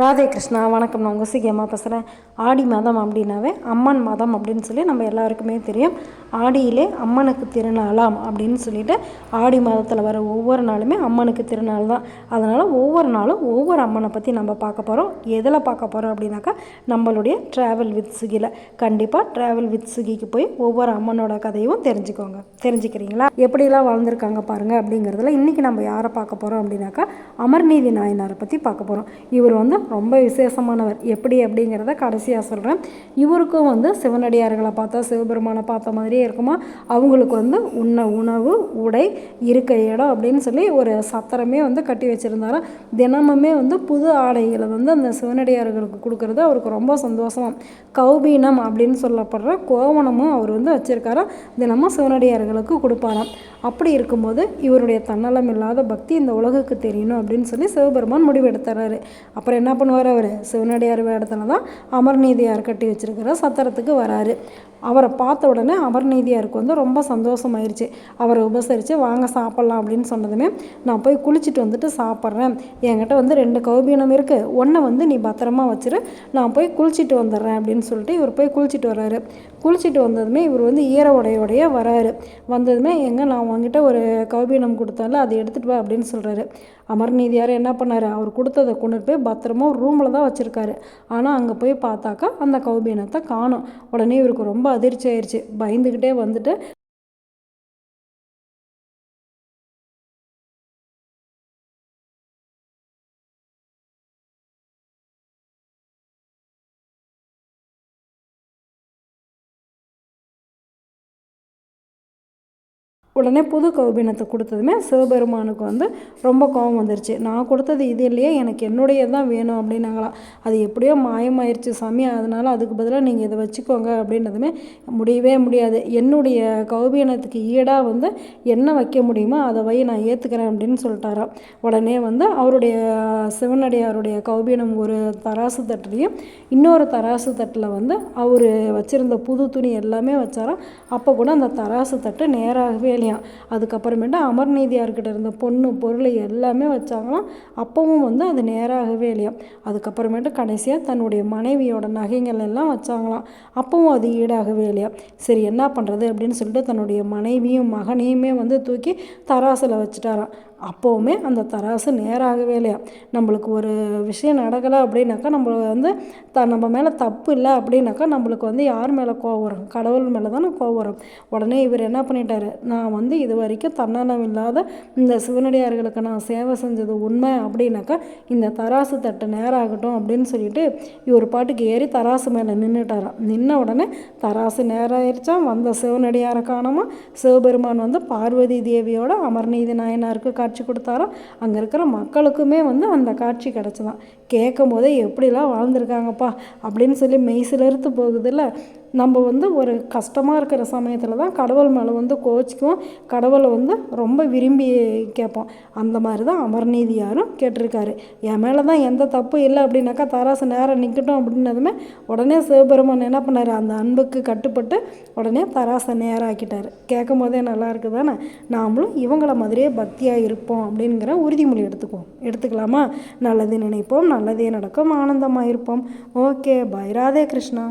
ராதே கிருஷ்ணா வணக்கம். நான் உங்கள் சீக்கியமாக பேசுகிறேன் ஆடி மாதம் அப்படின்னாவே அம்மன் மாதம் அப்படின்னு சொல்லி நம்ம எல்லாருக்குமே தெரியும். ஆடியிலே அம்மனுக்கு திருநாளாம் அப்படின்னு சொல்லிட்டு ஆடி மாதத்தில் வர ஒவ்வொரு நாளுமே அம்மனுக்கு திருநாள் தான். அதனால் ஒவ்வொரு நாளும் ஒவ்வொரு அம்மனை பற்றி நம்ம பார்க்க போகிறோம் எதில் பார்க்க போகிறோம் அப்படின்னாக்கா நம்மளுடைய ட்ராவல் வித் சுகியில் கண்டிப்பாக ட்ராவல் வித் சுகிக்கு போய் ஒவ்வொரு அம்மனோட கதையும் தெரிஞ்சுக்கோங்க. தெரிஞ்சுக்கிறீங்களா? எப்படிலாம் வாழ்ந்திருக்காங்க பாருங்கள் அப்படிங்கிறதுல இன்றைக்கி நம்ம யாரை பார்க்க போகிறோம் அப்படின்னாக்கா அமர்நீதி நாயனாரை பற்றி பார்க்க போகிறோம் இவர் வந்து ரொம்ப விசேஷமானவர். எப்படி அப்படிங்கிறத கடைசியாக சொல்கிறேன் இவருக்கும் வந்து சிவனடியார்களை பார்த்தா சிவபெருமானை பார்த்த மாதிரியே இருக்குமா? அவங்களுக்கு வந்து உண்ண உணவு உடை இருக்க இடம் அப்படின்னு சொல்லி ஒரு சத்திரமே வந்து கட்டி வச்சுருந்தாராம் தினமுமே வந்து புது ஆடைகளை வந்து அந்த சிவனடியார்களுக்கு கொடுக்கறது அவருக்கு ரொம்ப சந்தோஷம். கௌபீனம் அப்படின்னு சொல்லப்படுற கோவணமும் அவர் வந்து வச்சுருக்காராம் தினமும் சிவனடியார்களுக்கு கொடுப்பாராம். அப்படி இருக்கும்போது இவருடைய தன்னலம் இல்லாத பக்தி இந்த உலகுக்கு தெரியணும் அப்படின்னு சொல்லி சிவபெருமான் முடிவெடுத்துறாரு. அப்புறம் என்ன பண்ணுவார் அவர்? சிவனடியார் வேடத்தில் தான் அமர்நீதியார் கட்டி வச்சுருக்கிற சத்திரத்துக்கு வராரு. அவரை பார்த்த உடனே அமர்நீதியாருக்கு வந்து ரொம்ப சந்தோஷமாயிருச்சு. அவரை உபசரித்து வாங்க சாப்பிட்லாம் அப்படின்னு சொன்னதுமே நான் போய் குளிச்சுட்டு வந்துட்டு சாப்பிட்றேன். என்கிட்ட வந்து ரெண்டு கௌபீனம் இருக்குது ஒன்றை வந்து நீ பத்திரமா வச்சிரு. நான் போய் குளிச்சுட்டு வந்துடுறேன் அப்படின்னு சொல்லிட்டு இவர் போய் குளிச்சுட்டு வர்றாரு. குளிச்சுட்டு வந்ததுமே இவர் வந்து ஈர உடையோடைய வராரு. வந்ததுமே எங்கே நான் உங்ககிட்ட ஒரு கௌபீனம் கொடுத்தால அதை எடுத்துகிட்டு வா அப்படின்னு சொல்கிறாரு அமர்நீதியார் என்ன பண்ணார்? அவர் கொடுத்ததை கொண்டு போய் பத்திரமா ஒரு ரூமில் தான் வச்சுருக்காரு. ஆனால் அங்கே போய் பார்த்தாக்கா அந்த கௌபீனத்தை காணும். உடனே இவருக்கு ரொம்ப அதிர்ச்சி ஆயிடுச்சு பயந்துக்கிட்டே வந்துட்டு உடனே புது கௌபீனத்தை கொடுத்ததுமே சிவபெருமானுக்கு வந்து ரொம்ப கோபம் வந்துருச்சு. நான் கொடுத்தது இது இல்லையே எனக்கு என்னுடைய தான் வேணும் அப்படின்னாங்களாம் அது எப்படியோ மாயமாயிருச்சு சாமி அதனால் அதுக்கு பதிலாக நீங்கள் இதை வச்சுக்கோங்க அப்படின்றதுமே முடியவே முடியாது. என்னுடைய கௌபீனத்துக்கு ஈடாக வந்து என்ன வைக்க முடியுமோ அதை வை நான் ஏற்றுக்கிறேன் அப்படின்னு சொல்லிட்டாராம். உடனே வந்து அவருடைய சிவனடியாருடைய கௌபீனம் ஒரு தராசு தட்டுலையும் இன்னொரு தராசு தட்டில் வந்து அவர் வச்சுருந்த புது துணி எல்லாமே வச்சாராம். அப்போ கூட அந்த தராசு தட்டு நேராகவே இல்லையா? அதுக்கப்புறமேட்டு அமர்நீதியார்கிட்ட இருந்த பொண்ணு பொருள் எல்லாமே வச்சாங்களாம். அப்பவும் வந்து அது நேராகவே இல்லையா? அதுக்கப்புறமேட்டு கடைசியாக தன்னுடைய மனைவியோட நகைகள் எல்லாம் வச்சாங்களாம். அப்பவும் அது ஈடாகவே இல்லையா? சரி என்ன பண்ணுறது அப்படின்னு சொல்லிட்டு தன்னுடைய மனைவியும் மகனையுமே வந்து தூக்கி தராசில் வச்சுட்டாராம். அப்போவுமே அந்த தராசு நேராகவே இல்லையா? நம்மளுக்கு ஒரு விஷயம் நடக்கலை அப்படின்னாக்கா நம்ம வந்து த நம்ம மேலே தப்பு இல்லை அப்படின்னாக்கா நம்மளுக்கு வந்து யார் மேலே கோவம் வரும்? கடவுள் மேலே தானே கோவம் வரும். உடனே இவர் என்ன பண்ணிட்டாரு? நான் வந்து இது வரைக்கும் தன்னலம் இல்லாத இந்த சிவனடியார்களுக்கு நான் சேவை செஞ்சது உண்மை அப்படின்னாக்கா இந்த தராசு தட்டு நேராகட்டும் அப்படின்னு சொல்லிட்டு இவர் பாட்டுக்கு ஏறி தராசு மேலே நின்றுட்டாராம் நின்ன உடனே தராசு நேராயிருச்சான் வந்த சிவனடியாரை காணாமல் சிவபெருமான் வந்து பார்வதி தேவியோட அமர்நீதி நாயனாருக்கு காட்சி கொடுத்தாரோ அங்கே இருக்கிற மக்களுக்குமே வந்து அந்த காட்சி கிடச்சிதான். கேட்கும் போதே எப்படிலாம் வாழ்ந்துருக்காங்கப்பா அப்படின்னு சொல்லி மெய் போகுதுல்ல? நம்ம வந்து ஒரு கஷ்டமாக இருக்கிற சமயத்தில் தான் கடவுள் மேலே வந்து கோச்சிக்குவோம் கடவுளை வந்து ரொம்ப விரும்பி கேட்போம். அந்த மாதிரி தான் அமர்நீதியாரும் கேட்டிருக்காரு. என் மேலே தான் எந்த தப்பும் இல்லை அப்படின்னாக்கா தராசு நேரம் நிற்கட்டும் அப்படின்னதுமே உடனே சிவபெருமான் என்ன பண்ணார்? அந்த அன்புக்கு கட்டுப்பட்டு உடனே தராசை நேராக்கிட்டார். கேட்கும் போதே நல்லா இருக்குது தானே நாமளும் இவங்கள மாதிரியே பக்தியாக இருப்போம் அப்படிங்கிற உறுதிமொழி எடுத்துக்குவோம். எடுத்துக்கலாமா? நல்லது நினைப்போம். நல்லதே நடக்கும். ஆனந்தமாக இருப்போம் ஓகே. பை. ராதே கிருஷ்ணா.